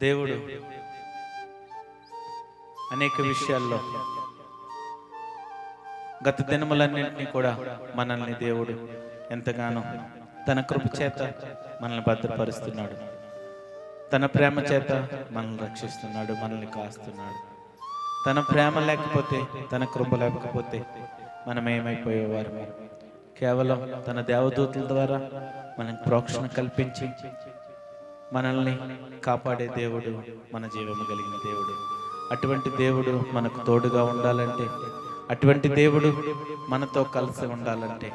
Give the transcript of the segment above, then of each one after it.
దేవుడు అనేక విషయాల్లో గత దినములన్నింటినీ కూడా మనల్ని దేవుడు ఎంతగానో తన కృప చేత మనల్ని భద్రపరుస్తున్నాడు. తన ప్రేమ చేత మనల్ని రక్షిస్తున్నాడు మనల్ని కాస్తున్నాడు. తన ప్రేమ లేకపోతే తన కృప లేకపోతే మనం ఏమైపోయేవారు కేవలం తన దేవదూతల ద్వారా మనకు ప్రోక్షణ కల్పించి మనల్ని కాపాడే దేవుడు మన జీవము కలిగిన దేవుడు. అటువంటి దేవుడు మనకు తోడుగా ఉండాలంటే అటువంటి దేవుడు మనతో కలిసి ఉండాలంటే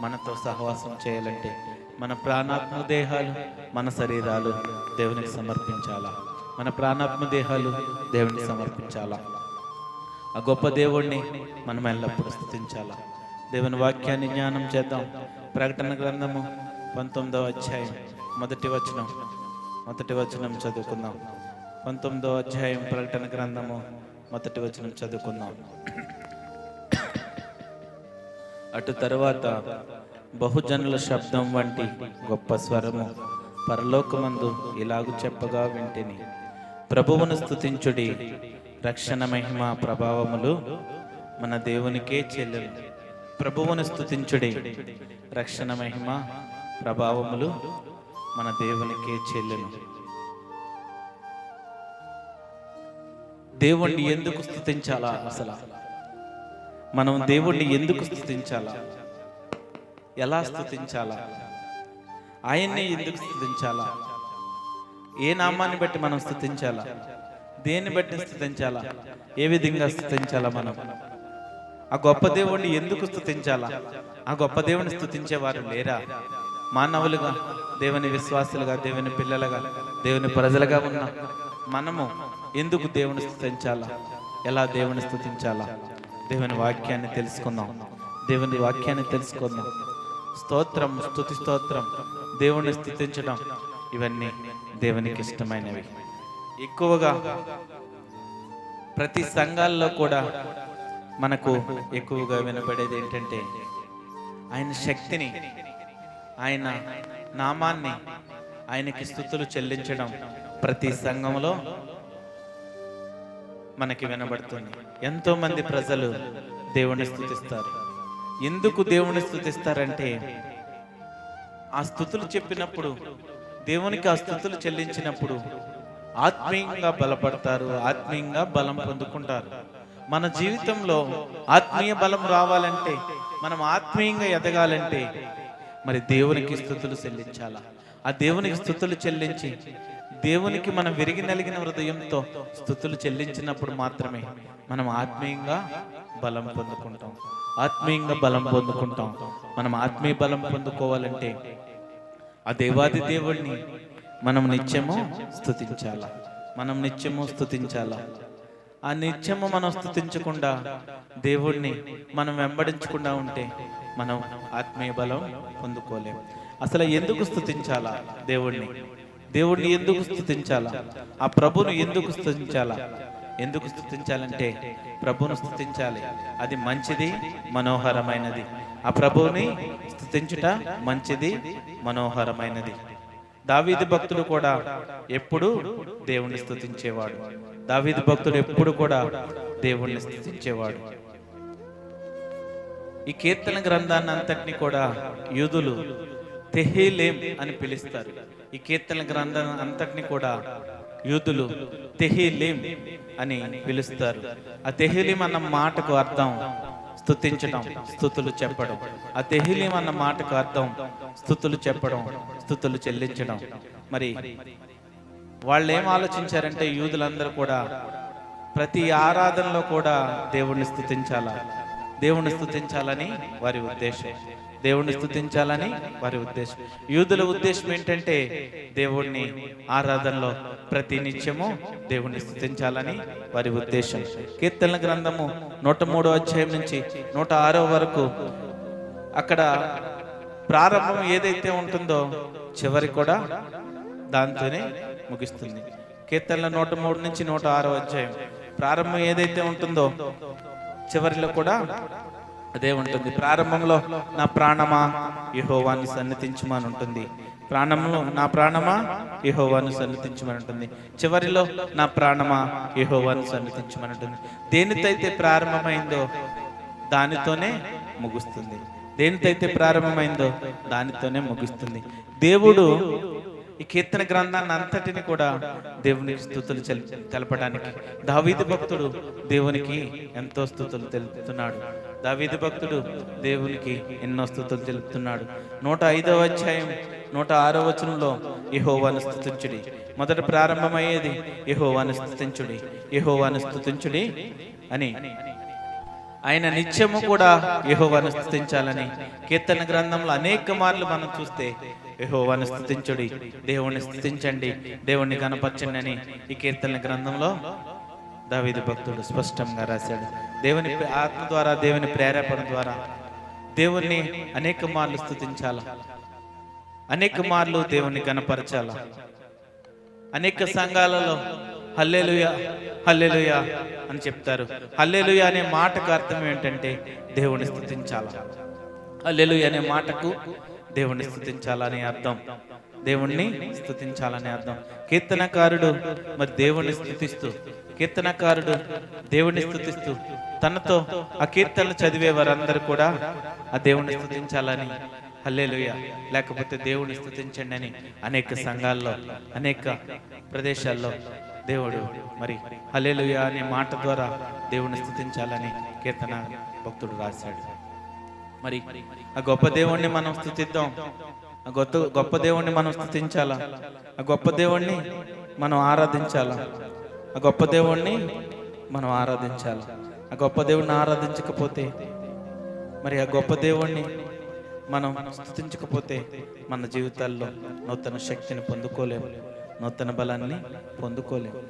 మనతో సహవాసం చేయాలంటే మన ప్రాణాత్మ దేహాలు మన శరీరాలు దేవునికి సమర్పించాలా? మన ప్రాణాత్మ దేహాలు దేవునికి సమర్పించాలా? ఆ గొప్ప దేవుణ్ణి మనం ఎల్లప్పుడూ స్థుతించాలా? దేవుని వాక్యాన్ని జ్ఞానం చేద్దాం. ప్రకటన గ్రంథము పంతొమ్మిదవ అధ్యాయం మొదటి వచనం. మొదటి వచనం చదువుకుందాం. పంతొమ్మిదో అధ్యాయం ప్రకటన గ్రంథము మొదటి వచనం చదువుకుందాం. అటు తరువాత బహుజనుల శబ్దం వంటి గొప్ప స్వరము పరలోకమందు ఇలాగు చెప్పగా వింటిని. ప్రభువును స్థుతించుడి రక్షణ మహిమ ప్రభావములు మన దేవునికే చెల్లెలు. ప్రభువును స్థుతించుడి రక్షణ మహిమ ప్రభావములు మన దేవునికే చెల్లెను. దేవుణ్ణి ఎందుకు స్థుతించాలా అసలు? మనం దేవుణ్ణి ఎందుకు స్థుతించాలా? ఎలా స్థుతించాలా? ఆయన్ని ఎందుకు స్థుతించాలా? ఏ నామాన్ని బట్టి మనం స్థుతించాలా? దేన్ని బట్టి స్థుతించాలా? ఏ విధంగా స్థుతించాలా మనం? ఆ గొప్ప దేవుణ్ణి ఎందుకు స్థుతించాలా? ఆ గొప్ప దేవుని స్థుతించేవారు లేరా? మానవులుగా దేవుని విశ్వాసులుగా దేవుని పిల్లలుగా దేవుని ప్రజలుగా ఉన్న మనము ఎందుకు దేవుని స్థుతించాలా? ఎలా దేవుని స్థుతించాలా? దేవుని వాక్యాన్ని తెలుసుకుందాం. దేవుని వాక్యాన్ని తెలుసుకుందాం. స్తోత్రం స్తుతి స్తోత్రం దేవుణ్ణి స్థుతించడం ఇవన్నీ దేవునికి ఇష్టమైనవి. ఎక్కువగా ప్రతి సంఘాల్లో కూడా మనకు ఎక్కువగా వినపడేది ఏంటంటే ఆయన శక్తిని ఆయన నామాన్ని ఆయనకి స్థుతులు చెల్లించడం ప్రతి సంఘంలో మనకి వినబడుతుంది. ఎంతో మంది ప్రజలు దేవుణ్ణి స్థుతిస్తారు. ఎందుకు దేవుణ్ణి స్థుతిస్తారంటే ఆ స్థుతులు చెప్పినప్పుడు దేవునికి ఆ స్థుతులు చెల్లించినప్పుడు ఆత్మీయంగా బలపడతారు ఆత్మీయంగా బలం పొందుకుంటారు. మన జీవితంలో ఆత్మీయ బలం రావాలంటే మనం ఆత్మీయంగా ఎదగాలంటే మరి దేవునికి స్థుతులు చెల్లించాలా? ఆ దేవునికి స్థుతులు చెల్లించి దేవునికి మనం విరిగి నలిగిన హృదయంతో స్థుతులు చెల్లించినప్పుడు మాత్రమే మనం ఆత్మీయంగా బలం పొందుకుంటాం. ఆత్మీయంగా బలం పొందుకుంటాం. మనం ఆత్మీయ బలం పొందుకోవాలంటే ఆ దేవాది దేవుణ్ణి మనం నిత్యము స్థుతించాలా? మనం నిత్యము స్థుతించాలా? ఆ నిత్యము మనం స్థుతించకుండా దేవుణ్ణి మనం వెంబడించకుండా ఉంటే మనం ఆత్మీయ బలం పొందుకోలేం. అసలు ఎందుకు స్థుతించాలా దేవుణ్ణి? దేవుణ్ణి ఎందుకు స్థుతించాలా? ఆ ప్రభును ఎందుకు స్థుతించాలా? ఎందుకు స్థుతించాలంటే ప్రభును స్థుతించాలి. అది మంచిది మనోహరమైనది. ఆ ప్రభువుని స్థుతించుట మంచిది మనోహరమైనది. దావీది భక్తుడు కూడా ఎప్పుడు దేవుణ్ణి స్థుతించేవాడు. దావీది భక్తుడు ఎప్పుడు కూడా దేవుణ్ణి స్థుతించేవాడు. ఈ కీర్తన గ్రంథాన్ని అంతటిని కూడా యూదులు తెహీలేం అని పిలుస్తారు. ఈ కీర్తన గ్రంథం అంతటిని కూడా యూదులు తెహీలేం అని పిలుస్తారు. ఆ తెహీలేం అన్న మాటకు అర్థం స్థుతించడం స్థుతులు చెప్పడం. ఆ తెహీలేం అన్న మాటకు అర్థం స్థుతులు చెప్పడం స్థుతులు చెల్లించడం. మరి వాళ్ళు ఏం ఆలోచించారంటే యూదులందరూ కూడా ప్రతి ఆరాధనలో కూడా దేవుణ్ణి స్థుతించాలా దేవుణ్ణి స్థుతించాలని వారి ఉద్దేశం. దేవుణ్ణి స్థుతించాలని వారి ఉద్దేశం. యూదుల ఉద్దేశం ఏంటంటే దేవుణ్ణి ఆరాధనలో ప్రతి నిత్యము దేవుణ్ణి స్థుతించాలని వారి ఉద్దేశం. కీర్తన గ్రంథము నూట మూడో అధ్యాయం నుంచి నూట ఆరో వరకు అక్కడ ప్రారంభం ఏదైతే ఉంటుందో చివరి కూడా దాంతోనే ముగిస్తుంది. కీర్తనల నూట మూడు నుంచి నూట ఆరో అధ్యాయం. ప్రారంభం ఏదైతే ఉంటుందో చివరిలో కూడా అదే ఉంటుంది. ప్రారంభంలో నా ప్రాణమా యహోవాన్ని సన్నతించమని ఉంటుంది. ప్రాణంలో నా ప్రాణమా యెహోవాను సన్నతించమని ఉంటుంది. చివరిలో నా ప్రాణమా యెహోవాను సన్నతించమని ఉంటుంది. దేనితైతే ప్రారంభమైందో దానితోనే ముగుస్తుంది. దేనితైతే ప్రారంభమైందో దానితోనే ముగుస్తుంది. దేవుడు ఈ కీర్తన గ్రంథాన్ని అంతటిని కూడా దేవుని స్థుతులు చెల్- తెలపడానికి. దావీదు భక్తుడు దేవునికి ఎంతో స్థుతులు తెలుపుతున్నాడు. దావీదు భక్తుడు దేవునికి ఎన్నో స్థుతులు తెలుపుతున్నాడు. నూట ఐదవ అధ్యాయం నూట ఆరో వచనంలో యహోవాను స్థుతించుడి. మొదట ప్రారంభమయ్యేది యహోవాను స్థుతించుడి. యహోవాను స్థుతించుడి అని ఆయన నిత్యము కూడా యెహోవాను స్థుతించాలని కీర్తన గ్రంథంలో అనేక మార్లు మనం చూస్తే యెహోవాను స్థుతించుడి దేవుణ్ణి స్థుతించండి దేవుణ్ణి కనపరచండి అని ఈ కీర్తన గ్రంథంలో దావీదు భక్తుడు స్పష్టంగా రాశాడు. దేవుని ఆత్మ ద్వారా దేవుని ప్రేరేపణ ద్వారా దేవుణ్ణి అనేక మార్లు స్థుతించాల? అనేక మార్లు దేవుణ్ణి కనపరచాల? అనేక సంఘాలలో హల్లెలుయా హల్లెలుయా అని చెప్తారు. హల్లెలుయా అనే మాటకు అర్థం ఏంటంటే దేవుని స్థుతించాల? హల్లెలుయా అనే మాటకు దేవుణ్ణి స్థుతించాలని అర్థం. దేవుణ్ణి స్థుతించాలని అర్థం. కీర్తనకారుడు మరి దేవుణ్ణి స్థుతిస్తూ కీర్తనకారుడు దేవుణ్ణి స్థుతిస్తూ తనతో ఆ కీర్తనలు చదివే వారందరూ కూడా ఆ దేవుణ్ణి స్థుతించాలని హల్లేలుయ. లేకపోతే దేవుణ్ణి స్థుతించండి అని అనేక సంఘాల్లో అనేక ప్రదేశాల్లో దేవుడు మరి హలేలుయ అనే మాట ద్వారా దేవుని స్థుతించాలని కీర్తన భక్తుడు రాశాడు. మరి ఆ గొప్ప దేవుణ్ణి మనం స్థుతిద్దాం. ఆ గొప్ప గొప్ప దేవుణ్ణి మనం స్థుతించాలా? ఆ గొప్ప దేవుణ్ణి మనం ఆరాధించాలా? ఆ గొప్ప దేవుణ్ణి మనం ఆరాధించాలి? ఆ గొప్ప దేవుణ్ణి ఆరాధించకపోతే మరి ఆ గొప్ప దేవుణ్ణి మనం స్థుతించకపోతే మన జీవితాల్లో నూతన శక్తిని పొందుకోలేము. నూతన బలాన్ని పొందుకోలేము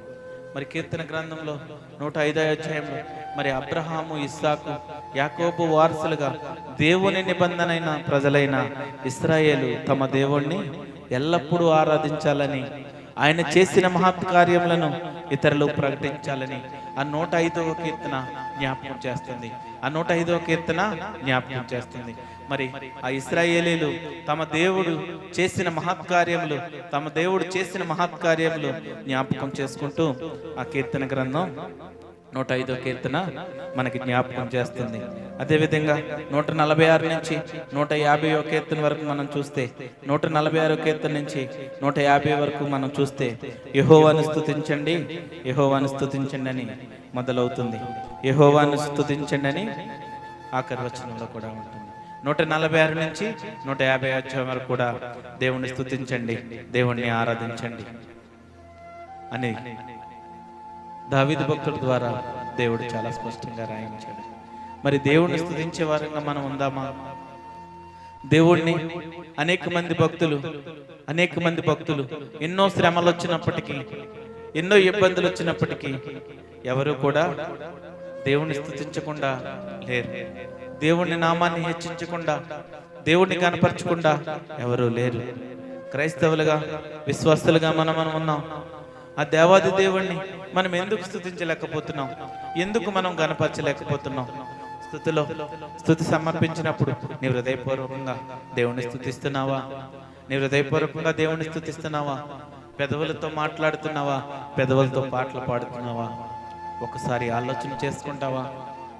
మరి కీర్తన గ్రంథంలో నూట ఐదో అధ్యాయంలో మరి అబ్రహాము ఇస్సాకు యాకోబు వారసులుగా దేవుని నిబంధనైన ప్రజలైన ఇస్రాయేలు తమ దేవుణ్ణి ఎల్లప్పుడూ ఆరాధించాలని ఆయన చేసిన మహత్ కార్యములను ఇతరులు ప్రకటించాలని ఆ నూట ఐదవ కీర్తన జ్ఞాపకం చేస్తుంది. ఆ నూట ఐదవ కీర్తన జ్ఞాపకం చేస్తుంది. మరి ఆ ఇస్రాయేలీలు తమ దేవుడు చేసిన మహత్కార్యములు తమ దేవుడు చేసిన మహత్కార్యములు జ్ఞాపకం చేసుకుంటూ ఆ కీర్తన గ్రంథం నూట ఐదో కీర్తన మనకి జ్ఞాపకం చేస్తుంది. అదేవిధంగా నూట నలభై ఆరు నుంచి నూట యాభై కీర్తన వరకు మనం చూస్తే నూట నలభై ఆరో కీర్తన నుంచి నూట యాభై వరకు మనం చూస్తే యహోవాను స్థుతించండి యహోవాను స్థుతించండి అని మొదలవుతుంది. యహోవాను స్థుతించండి అని ఆఖరి వచనంలో కూడా ఉంటుంది. నూట నలభై ఆరు నుంచి నూట యాభై అధ్యాయం వరకు కూడా దేవుణ్ణి స్థుతించండి దేవుణ్ణి ఆరాధించండి అని దావిద భక్తుల ద్వారా దేవుడు చాలా స్పష్టంగా రాయించాడు. మరి దేవుణ్ణి స్థుతించే వారంగా మనం ఉందామా? దేవుణ్ణి అనేక మంది భక్తులు అనేక మంది భక్తులు ఎన్నో శ్రమలు వచ్చినప్పటికీ ఎన్నో ఇబ్బందులు వచ్చినప్పటికీ ఎవరు కూడా దేవుణ్ణి స్థుతించకుండా లేరు. దేవుణ్ణి నామాన్ని హెచ్చించకుండా దేవుణ్ణి కనపరచకుండా ఎవరూ లేరు. క్రైస్తవులుగా విశ్వాసులుగా మనం మనం ఉన్నాం. ఆ దేవాది దేవుణ్ణి మనం ఎందుకు స్థుతించలేకపోతున్నాం? ఎందుకు మనం కనపరచలేకపోతున్నాం స్థుతిలో స్థుతి సమర్పించినప్పుడు నీ హృదయపూర్వకంగా దేవుణ్ణి స్థుతిస్తున్నావా? నీ హృదయపూర్వకంగా దేవుణ్ణి స్థుతిస్తున్నావా? పెదవులతో మాట్లాడుతున్నావా? పెదవులతో పాటలు పాడుతున్నావా? ఒకసారి ఆలోచన చేసుకుంటావా?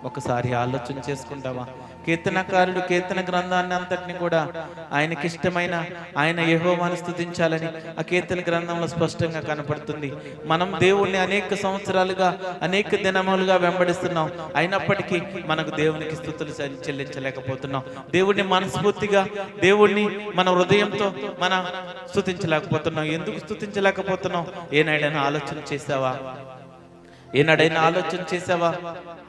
ఒకసారి ఆలోచన చేసుకుంటావా? కీర్తనకారుడు కీర్తన గ్రంథాన్ని అంతటిని కూడా ఆయనకి ఇష్టమైన ఆయన యెహోవాను స్థుతించాలని ఆ కీర్తన గ్రంథంలో స్పష్టంగా కనపడుతుంది. మనం దేవుణ్ణి అనేక సంవత్సరాలుగా అనేక దినములుగా వెంబడిస్తున్నాం. అయినప్పటికీ మనకు దేవునికి స్థుతులు చెల్లించలేకపోతున్నాం. దేవుణ్ణి మనస్ఫూర్తిగా దేవుణ్ణి మన హృదయంతో మన స్థుతించలేకపోతున్నాం. ఎందుకు స్థుతించలేకపోతున్నాం? ఏనాడైనా ఆలోచన చేసావా? ఏనాడైనా ఆలోచన చేసావా?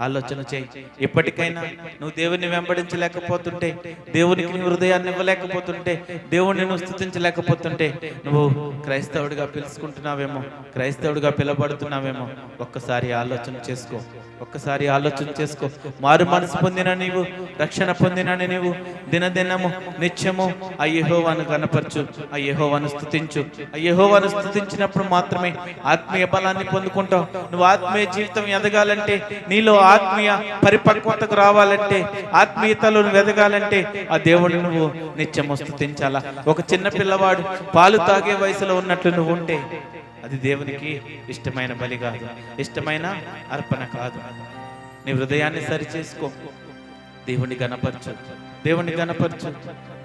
ఆలోచన చేయి. ఇప్పటికైనా నువ్వు దేవుని వెంబడించలేకపోతుంటే దేవునికి నీ హృదయాన్ని ఇవ్వలేకపోతుంటే దేవుణ్ణి నువ్వు స్థుతించలేకపోతుంటే నువ్వు క్రైస్తవుడిగా పిలుచుకుంటున్నావేమో క్రైస్తవుడిగా పిలబడుతున్నావేమో ఒక్కసారి ఆలోచన చేసుకో. ఒక్కసారి ఆలోచన చేసుకో. మారు మనసు పొందిన నీవు రక్షణ పొందిన నీవు దినదినము నిత్యము ఆ యెహోవాను కనపరచు ఆ యెహోవాను స్థుతించు. ఆ స్థుతించినప్పుడు మాత్రమే ఆత్మీయ బలాన్ని పొందుకుంటావు. నువ్వు ఆత్మ ఆత్మీయ జీవితం ఎదగాలంటే నీలో ఆత్మీయ పరిపక్వతకు రావాలంటే ఆత్మీయతలో నువ్వు ఎదగాలంటే ఆ దేవుడిని నువ్వు నిత్యము స్థుతించాలా? ఒక చిన్న పిల్లవాడు పాలు తాగే వయసులో ఉన్నట్లు నువ్వు ఉంటే అది దేవునికి ఇష్టమైన బలి కాదు ఇష్టమైన అర్పణ కాదు. నీ హృదయాన్ని సరిచేసుకో. దేవుని గణపరచు. దేవుని గణపరచు.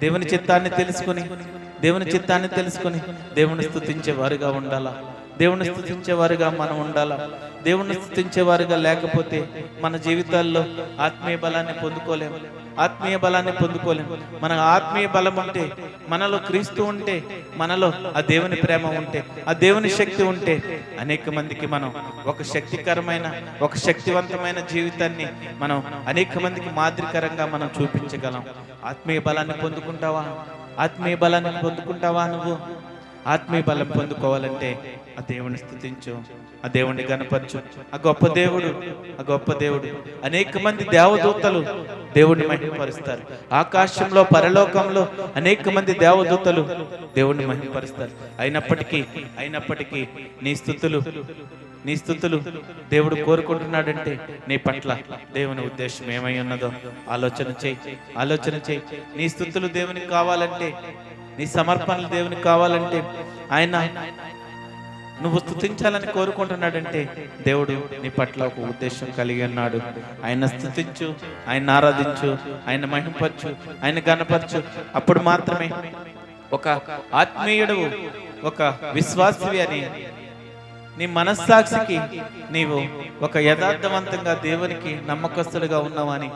దేవుని చిత్తాన్ని తెలుసుకొని దేవుని చిత్తాన్ని తెలుసుకొని దేవుని స్థుతించే వారుగా ఉండాలా? దేవుని స్థుతించే వారుగా మనం ఉండాలా? దేవుణ్ణి స్థుతించే వారుగా లేకపోతే మన జీవితాల్లో ఆత్మీయ బలాన్ని పొందుకోలేము. ఆత్మీయ బలాన్ని పొందుకోలేము. మన ఆత్మీయ బలం ఉంటే మనలో క్రీస్తు ఉంటే మనలో ఆ దేవుని ప్రేమ ఉంటే ఆ దేవుని శక్తి ఉంటే అనేక మందికి మనం ఒక శక్తికరమైన ఒక శక్తివంతమైన జీవితాన్ని మనం అనేక మందికి మాదిరికరంగా మనం చూపించగలం. ఆత్మీయ బలాన్ని పొందుకుంటావా? ఆత్మీయ బలాన్ని పొందుకుంటావా నువ్వు? ఆత్మీయ బలం పొందుకోవాలంటే ఆ దేవుని స్థుతించు ఆ దేవుణ్ణి కనపరచు ఆ గొప్ప దేవుడు ఆ గొప్ప దేవుడు. అనేక మంది దేవదూతలు దేవుణ్ణి మహిమపరుస్తారు. ఆకాశంలో పరలోకంలో అనేక మంది దేవదూతలు దేవుణ్ణి మహిమపరుస్తారు. అయినప్పటికీ అయినప్పటికీ నీ స్థుతులు నీ స్థుతులు దేవుడు కోరుకుంటున్నాడంటే నీ పట్ల దేవుని ఉద్దేశం ఏమై ఉన్నదో ఆలోచన చేయి. ఆలోచన చేయి. నీ స్థుతులు దేవునికి కావాలంటే నీ సమర్పణలు దేవునికి కావాలంటే ఆయన నువ్వు స్థుతించాలని కోరుకుంటున్నాడంటే దేవుడు నీ పట్ల ఒక ఉద్దేశం కలిగి ఉన్నాడు. ఆయన స్థుతించు ఆయన ఆరాధించు ఆయన మహింపరచు ఆయన గణపరచు అప్పుడు మాత్రమే ఒక ఆత్మీయుడు ఒక విశ్వాసవి అని నీ మనస్సాక్షికి నీవు ఒక యథార్థవంతంగా దేవునికి నమ్మకస్తులుగా ఉన్నావని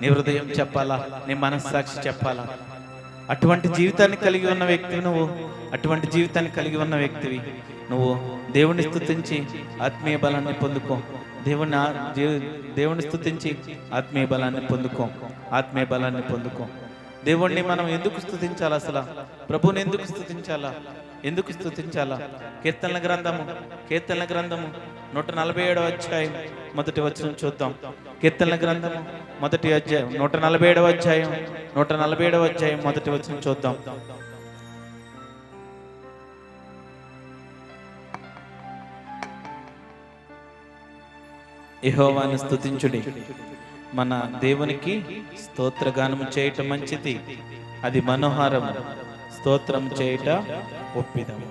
నీ హృదయం చెప్పాలా? నీ మనస్సాక్షి చెప్పాలా? అటువంటి జీవితాన్ని కలిగి ఉన్న వ్యక్తివి నువ్వు. అటువంటి జీవితాన్ని కలిగి ఉన్న వ్యక్తివి. నువ్వు దేవుణ్ణి స్థుతించి ఆత్మీయ బలాన్ని పొందుకో. దేవుని దేవుణ్ణి దేవు- దేవుని ఆత్మీయ బలాన్ని పొందుకో. ఆత్మీయ బలాన్ని పొందుకో. దేవుణ్ణి మనం ఎందుకు స్థుతించాలి అసలు? ప్రభుని ఎందుకు స్థుతించాలా ఎందుకు స్థుతించాలా కీర్తనల గ్రంథము కీర్తనల గ్రంథము నూట నలభై ఏడవ అధ్యాయం మొదటి వచ్చిన చూద్దాం. కీర్తనల గ్రంథము మొదటి అధ్యాయం నూట నలభై ఏడవ అధ్యాయం నూట నలభై ఏడవ అధ్యాయం మొదటి వచ్చిన చూద్దాం. యెహోవాను స్థుతించుడి మన దేవునికి స్తోత్రగానము చేయటం మంచిది. అది మనోహారం స్తోత్రం చేయట ఒప్పిదం.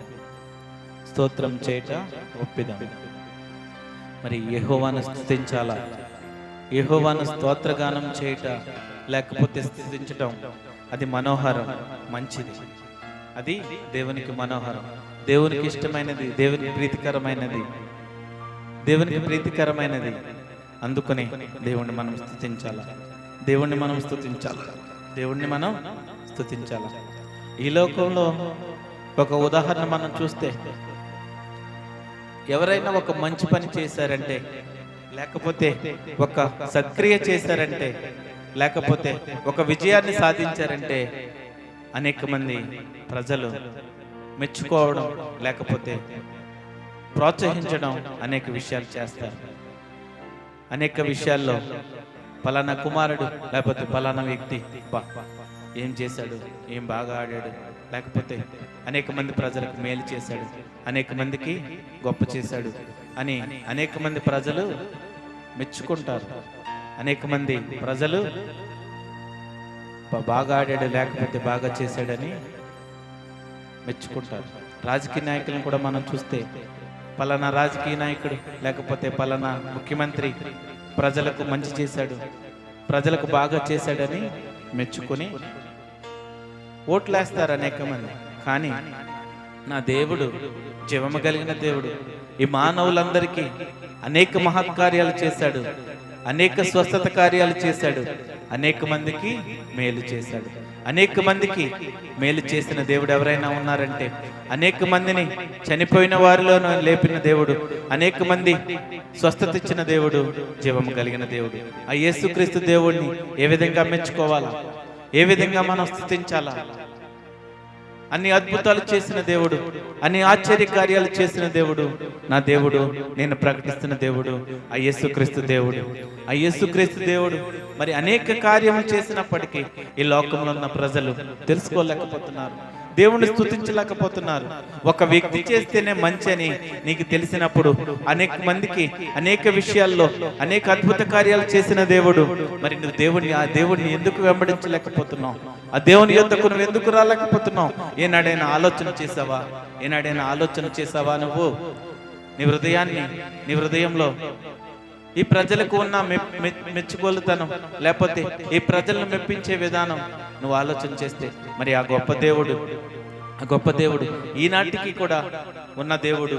స్తోత్రం చేయట ఒప్పిదం. మరి యహోవాను స్థుతించాలా? యహోవాను స్తోత్రగానం చేయట లేకపోతే స్థుతించటం అది మనోహరం మంచిది. అది దేవునికి మనోహరం. దేవునికి ఇష్టమైనది దేవునికి ప్రీతికరమైనది. దేవునికి ప్రీతికరమైనది. అందుకనే దేవుణ్ణి మనం స్థుతించాలా? దేవుణ్ణి మనం స్థుతించాల? దేవుణ్ణి మనం స్థుతించాల? ఈ లోకంలో ఒక ఉదాహరణ మనం చూస్తే ఎవరైనా ఒక మంచి పని చేశారంటే లేకపోతే ఒక సక్రియ చేశారంటే లేకపోతే ఒక విజయాన్ని సాధించారంటే అనేక మంది ప్రజలు మెచ్చుకోవడం లేకపోతే ప్రోత్సహించడం అనేక విషయాలు చేస్తారు. అనేక విషయాల్లో పలానా కుమారుడు లేకపోతే పలానా వ్యక్తి ఏం చేశాడు? ఏం బాగా ఆడాడు? లేకపోతే అనేక మంది ప్రజలకు మేలు చేశాడు. అనేక మందికి గొప్ప చేశాడు అని అనేక మంది ప్రజలు మెచ్చుకుంటారు. అనేక మంది ప్రజలు బాగా ఆడాడు లేకపోతే బాగా చేశాడని మెచ్చుకుంటారు. రాజకీయ నాయకులను కూడా మనం చూస్తే పలానా రాజకీయ నాయకుడు లేకపోతే పలానా ముఖ్యమంత్రి ప్రజలకు మంచి చేశాడు ప్రజలకు బాగా చేశాడని మెచ్చుకొని ఓట్లేస్తారు అనేక మంది. కానీ నా దేవుడు జీవము కలిగిన దేవుడు ఈ మానవులందరికీ అనేక మహత్కార్యాలు చేశాడు అనేక స్వస్థత కార్యాలు చేశాడు అనేక మందికి మేలు చేశాడు. అనేక మందికి మేలు చేసిన దేవుడు ఎవరైనా ఉన్నారంటే అనేక మందిని చనిపోయిన వారిలోనూ లేపిన దేవుడు అనేక మంది స్వస్థత ఇచ్చిన దేవుడు జీవము కలిగిన దేవుడు. ఆ యేసుక్రీస్తు దేవుడిని ఏ విధంగా మెచ్చుకోవాలా? ఏ విధంగా మనం స్థుతించాలా? అన్ని అద్భుతాలు చేసిన దేవుడు అన్ని ఆశ్చర్య కార్యాలు చేసిన దేవుడు నా దేవుడు నేను ప్రకటిస్తున్న దేవుడు ఆ యేసుక్రీస్తు దేవుడు ఆ యేసుక్రీస్తు దేవుడు. మరి అనేక కార్యములు చేసినప్పటికీ ఈ లోకంలో ఉన్న ప్రజలు తెలుసుకోలేకపోతున్నారు. దేవుణ్ణి స్థుతించలేకపోతున్నారు ఒక వ్యక్తి చేస్తేనే మంచి అని నీకు తెలిసినప్పుడు అనేక మందికి అనేక విషయాల్లో అనేక అద్భుత కార్యాలు చేసిన దేవుడు. మరి నువ్వు దేవుడిని ఆ దేవుడిని ఎందుకు వెంబడించలేకపోతున్నావు? ఆ దేవుని యొద్దకు నువ్వు ఎందుకు రాలేకపోతున్నావు? ఏనాడైనా ఆలోచన చేసావా? ఏనాడైనా ఆలోచన చేసావా నువ్వు? నీ హృదయాన్ని నీ హృదయంలో ఈ ప్రజలకు ఉన్న మెచ్చుకోలుతనం లేకపోతే ఈ ప్రజలను మెప్పించే విధానం నువ్వు ఆలోచన చేస్తే. మరి ఆ గొప్ప దేవుడు ఆ గొప్ప దేవుడు ఈనాటికి కూడా ఉన్న దేవుడు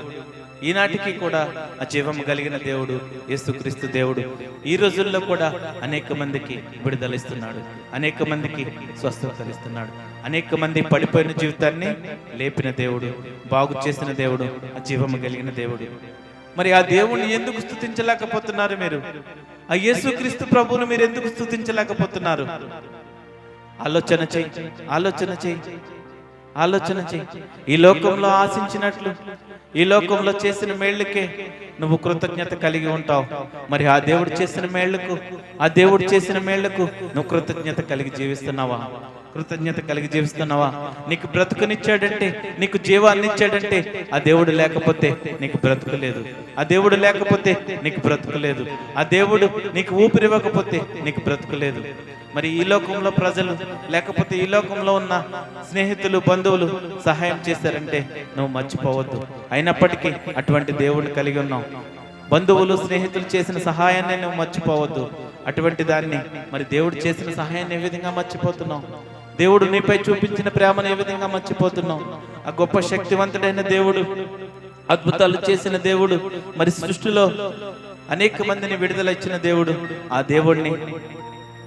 ఈనాటికి కూడా ఆ జీవం కలిగిన దేవుడు యేసుక్రీస్తు దేవుడు. ఈ రోజుల్లో కూడా అనేక మందికి విడుదలిస్తున్నాడు అనేక మందికి స్వస్థతలిస్తున్నాడు అనేక మంది పడిపోయిన జీవితాన్ని లేపిన దేవుడు బాగు చేసిన దేవుడు ఆ జీవము కలిగిన దేవుడు. మరి ఆ దేవుణ్ణి ఎందుకు స్థుతించలేకపోతున్నారు మీరు? ఆ యేసుక్రీస్తు ప్రభువును మీరు ఎందుకు స్థుతించలేకపోతున్నారు ఆలోచన చెయ్యి ఆలోచన చెయ్యి ఆలోచన చెయ్యి ఈ లోకంలో ఆశించినట్లు ఈ లోకంలో చేసిన మేళ్ళకే నువ్వు కృతజ్ఞత కలిగి ఉంటావు. మరి ఆ దేవుడు చేసిన మేళ్ళకు ఆ దేవుడు చేసిన మేళ్ళకు నువ్వు కృతజ్ఞత కలిగి జీవిస్తున్నావా? కృతజ్ఞత కలిగి జీవిస్తున్నావా? నీకు బ్రతుకునిచ్చాడంటే నీకు జీవాన్ని ఇచ్చాడంటే ఆ దేవుడు లేకపోతే నీకు బ్రతుకు లేదు. ఆ దేవుడు లేకపోతే నీకు బ్రతుకు లేదు. ఆ దేవుడు నీకు ఊపిరివ్వకపోతే నీకు బ్రతుకు లేదు. మరి ఈ లోకంలో ప్రజలు లేకపోతే ఈ లోకంలో ఉన్న స్నేహితులు బంధువులు సహాయం చేశారంటే నువ్వు మర్చిపోవద్దు. అయినప్పటికీ అటువంటి దేవుడిని కలిగి ఉన్నావు. బంధువులు స్నేహితులు చేసిన సహాయాన్ని నువ్వు మర్చిపోవద్దు. అటువంటి దాన్ని మరి దేవుడు చేసిన సహాయాన్ని ఏ విధంగా మర్చిపోతున్నావు? దేవుడు నీపై చూపించిన ప్రేమను ఏ విధంగా మర్చిపోతున్నావు? ఆ గొప్ప శక్తివంతుడైన దేవుడు అద్భుతాలు చేసిన దేవుడు మరి సృష్టిలో అనేక మందిని విడుదల ఇచ్చిన దేవుడు ఆ దేవుడిని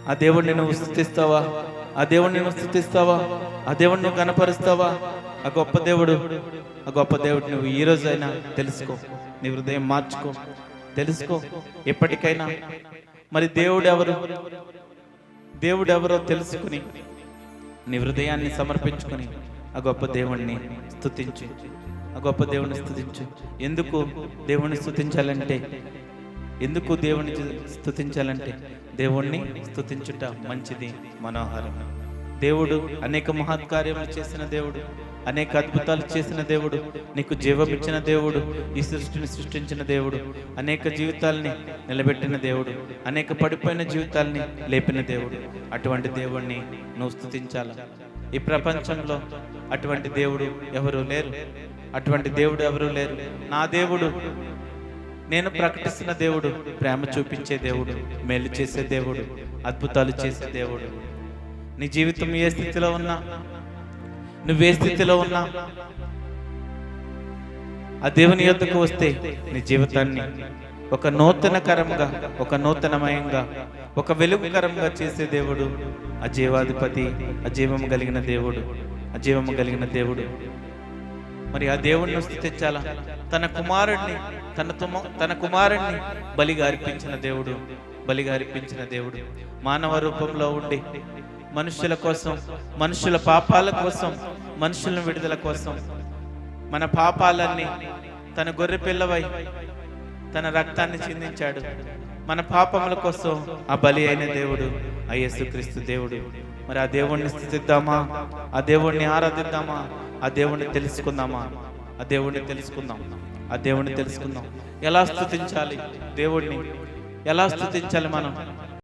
ఆ దేవుడిని నువ్వు స్థుతిస్తావా? ఆ దేవుడిని నువ్వు స్థుతిస్తావా? ఆ దేవుడిని నువ్వు కనపరుస్తావా? ఆ గొప్ప దేవుడు ఆ గొప్ప దేవుడు నువ్వు ఈ రోజైనా తెలుసుకో నీ హృదయం మార్చుకో తెలుసుకో. ఎప్పటికైనా మరి దేవుడు ఎవరు దేవుడు ఎవరో తెలుసుకుని నీ హృదయాన్ని సమర్పించుకొని ఆ గొప్ప దేవుణ్ణి స్థుతించు. ఆ గొప్ప దేవుణ్ణి స్థుతించు. ఎందుకు దేవుణ్ణి స్థుతించాలంటే? ఎందుకు దేవుణ్ణి స్తుతించాలంటే దేవుణ్ణి స్తుతించుట మంచిది మనోహరం. దేవుడు అనేక మహత్కార్యములు చేసిన దేవుడు అనేక అద్భుతాలు చేసిన దేవుడు నీకు జీవమిచ్చిన దేవుడు ఈ సృష్టిని సృష్టించిన దేవుడు అనేక జీవితాల్ని నిలబెట్టిన దేవుడు అనేక పడిపోయిన జీవితాల్ని లేపిన దేవుడు. అటువంటి దేవుణ్ణి నువ్వు స్థుతించాల ఈ ప్రపంచంలో అటువంటి దేవుడు ఎవరూ లేరు. అటువంటి దేవుడు ఎవరూ లేరు. నా దేవుడు నేను ప్రకటిస్తున్న దేవుడు ప్రేమ చూపించే దేవుడు మేలు చేసే దేవుడు అద్భుతాలు చేసే దేవుడు. నీ జీవితం ఏ స్థితిలో ఉన్నా నువ్వే స్థితిలో ఉన్నా ఆ దేవుని యొద్దకు వస్తే నీ జీవితాన్ని ఒక నూతనకరంగా ఒక నూతనమయంగా ఒక వెలుగుకరంగా చేసే దేవుడు ఆ జీవాధిపతి అజీవం కలిగిన దేవుడు అజీవము కలిగిన దేవుడు. మరి ఆ దేవుణ్ణి తెచ్చాలా తన కుమారుణ్ణి తన తన కుమారుణ్ణి బలిగా అర్పించిన దేవుడు బలిగా అర్పించిన దేవుడు. మానవ రూపంలో ఉండి మనుషుల కోసం మనుషుల పాపాల కోసం మనుషుల విడుదల కోసం మన పాపాలన్నీ తన గొర్రె పిల్లవై తన రక్తాన్ని చిందించాడు. మన పాపముల కోసం ఆ బలి అయిన దేవుడు ఆ యేసుక్రీస్తు దేవుడు. మరి ఆ దేవుణ్ణి స్థుతిద్దామా? ఆ దేవుణ్ణి ఆరాధిద్దామా? ఆ దేవుణ్ణి తెలుసుకుందామా? ఆ దేవుణ్ణి తెలుసుకుందాం. ఆ దేవుణ్ణి తెలుసుకుందాం. ఎలా స్థుతించాలి? దేవుణ్ణి ఎలా స్థుతించాలి మనం?